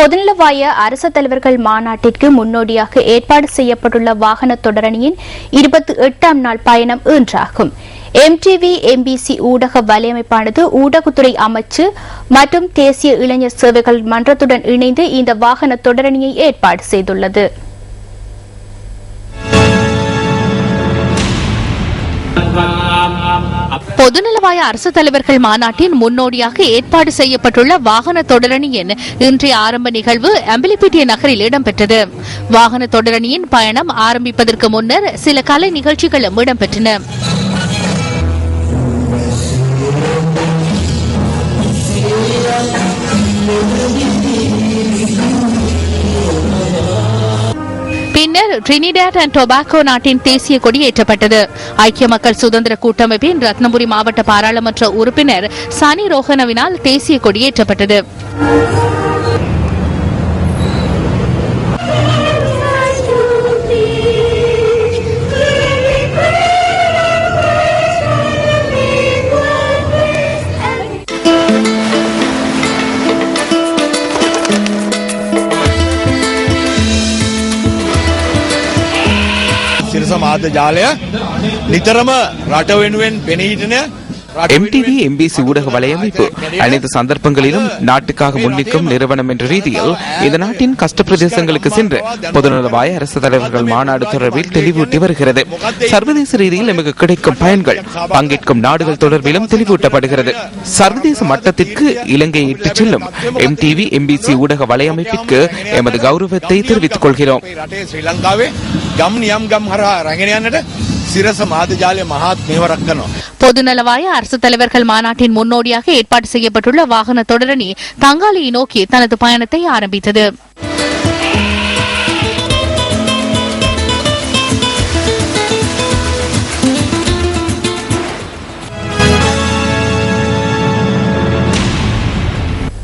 பொதுநலவாய அரசு தலைவர்கள் மாநாட்டிற்கு முன்னோடியாக ஏற்பாடு செய்யப்பட்டுள்ள வாகன தொடரணியின் இருபத்தி எட்டாம் நாள் பயணம் இன்றாகும். எம்டிவி எம்பிசி ஊடக வலையமைப்பானது ஊடகத்துறை அமைச்சு மற்றும் தேசிய இளைஞர் சேவைகள் மன்றத்துடன் இணைந்து இந்த வாகன தொடரணியை ஏற்பாடு செய்துள்ளது. பொதுநலவாய அரசு தலைவர்கள் மாநாட்டின் முன்னோடியாக ஏற்பாடு செய்யப்பட்டுள்ள வாகன தொடரணியின் இன்றைய ஆரம்ப நிகழ்வு அம்பிலிப்பிட்டிய நகரில் இடம்பெற்றது. வாகன தொடரணியின் பயணம் ஆரம்பிப்பதற்கு முன்னர் சில கலை நிகழ்ச்சிகளும் இடம்பெற்றன. பின்னர் ட்ரினிடாட் அண்ட் டொபாக்கோ நாட்டின் தேசிய கொடி ஏற்றப்பட்டது. ஐக்கிய மக்கள் சுதந்திர கூட்டமைப்பின் ரத்னபுரி மாவட்ட பாராளுமன்ற உறுப்பினர் சனி ரோஹனவினால் தேசிய கொடி ஏற்றப்பட்டது. සිරසමාධ්‍ය ජාලය. නිතරම රට වෙනුවෙන් පෙනීහිටනය எம்டிவி எம்பிசி ஊடக வலையமைப்பு அனைத்து சந்தர்ப்பங்களிலும் நாட்டுக்காக முன்னிற்கும் நிறுவனம் என்ற ரீதியில் இந்த நாட்டின் கஷ்ட பிரதேசங்களுக்கு சென்று பொதுநலவாய அரசு தலைவர்கள் மாநாடு தொடர்பில் தெளிவூட்டி வருகிறது சர்வதேச ரீதியில் நமக்கு கிடைக்கும் பயன்கள் பங்கேற்கும் நாடுகள் தொடர்பிலும் தெளிவூட்டப்படுகிறது சர்வதேச மட்டத்திற்கு இலங்கை இட்டுச் செல்லும் எம்டிவி எம்பிசி ஊடக வலையமைப்பிற்கு எமது கௌரவத்தை தெரிவித்துக் கொள்கிறோம் சிரச மாதஜாலிய மகாத்மியவ பொதுநலவாய அரசு தலைவர்கள் மாநாட்டின் முன்னோடியாக ஏற்பாடு செய்யப்பட்டுள்ள வாகன தொடரணி தங்காலியை நோக்கி தனது பயணத்தை ஆரம்பித்தது.